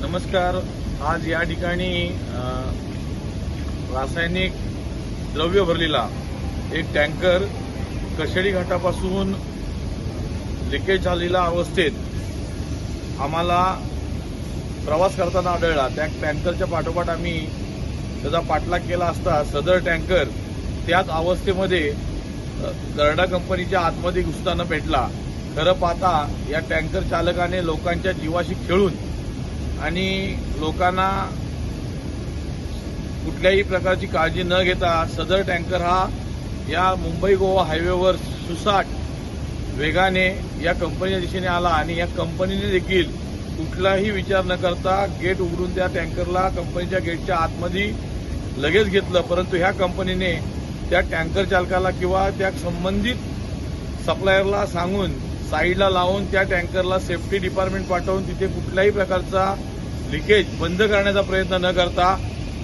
नमस्कार. आज या ठिकाणी रासायनिक द्रव्य भरलेला एक टँकर कशेडी घाटापासून लिकेज झालेल्या अवस्थेत आम्हाला प्रवास करताना आढळला. त्या टँकरच्या पाठोपाठ आम्ही त्याचा पाठलाग केला असता सदर टँकर त्याच अवस्थेमध्ये अ, गरडा कंपनीच्या आतमध्ये घुसताना भेटला. खरं पाहता या टँकर चालकाने लोकांच्या जीवाशी खेळून आणि लोकांना कुठल्याही प्रकारची काळजी न घेता सदर टँकर हा या मुंबई गोवा हायवेवर सुसाट वेगाने या कंपनीच्या दिशेने आला आणि या कंपनीने देखील कुठलाही विचार न करता गेट उघडून त्या टँकरला कंपनीच्या गेटच्या आतमध्ये लगेच घेतलं. परंतु ह्या कंपनीने त्या टँकर चालकाला किंवा त्या संबंधित सप्लायरला सांगून साईडला लावून त्या टँकरला सेफ्टी डिपार्टमेंट पाठवून तिथे कुठल्याही प्रकारचा लिकेज बंद करण्याचा प्रयत्न न करता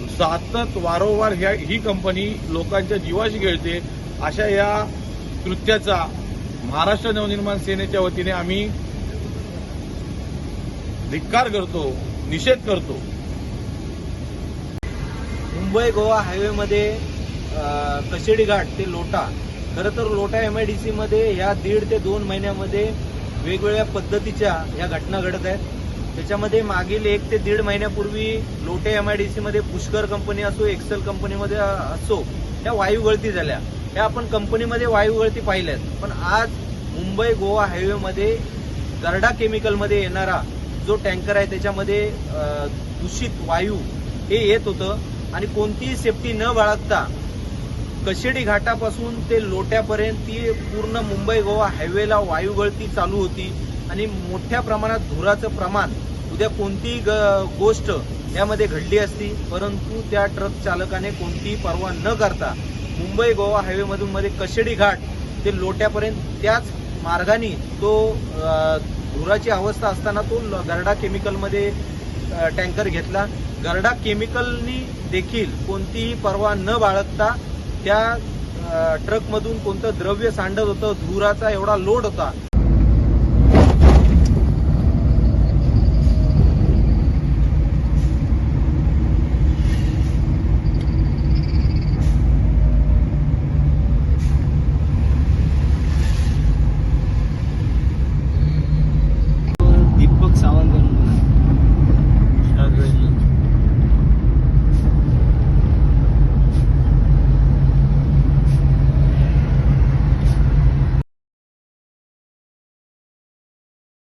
सतत वारंवार ह्या ही कंपनी लोकांच्या जीवाशी खेळते. अशा या कृत्याचा महाराष्ट्र नवनिर्माण सेनेच्या वतीने आम्ही धिक्कार करतो निषेध करतो. मुंबई गोवा हायवेमध्ये अ, कशेडी घाट ते लोटा. खरं तर लोटा एमआयडीसी मध्ये ह्या दीड ते दोन महिन्यामध्ये वेगवेगळ्या पद्धतीच्या ह्या घटना घडत आहेत. त्याच्यामध्ये मागील एक ते दीड महिन्यापूर्वी लोटे एमआयडीसी मध्ये पुष्कर कंपनी असो एक्सेल कंपनीमध्ये असो त्या वायू गळती झाल्या. त्या आपण कंपनीमध्ये वायू गळती पाहिल्यात. पण आज मुंबई गोवा हायवेमध्ये गरडा केमिकलमध्ये येणारा जो टँकर आहे त्याच्यामध्ये दूषित वायू हे येत होतं. आणि कोणतीही सेफ्टी न बाळगता कशेडी घाटापासून ते लोट्यापर्यंत ती पूर्ण मुंबई गोवा हायवेला वायू गळती चालू होती. आणि मोठ्या प्रमाणात धुराचं प्रमाण उद्या कोणतीही ग- गोष्ट यामध्ये घडली असती परंतु त्या ट्रक चालकाने कोणतीही पर्वा न करता मुंबई गोवा हायवेमधून मध्ये कशेडी घाट ते लोट्यापर्यंत त्याच मार्गाने तो धुराची अवस्था असताना तो ल- केमिकलमध्ये टँकर घेतला. गरडा केमिकलनी देखील कोणतीही पर्वा न बाळगता त्या ट्रकमधून कोणतं द्रव्य सांडत होतं धुराचा एवढा लोड होता.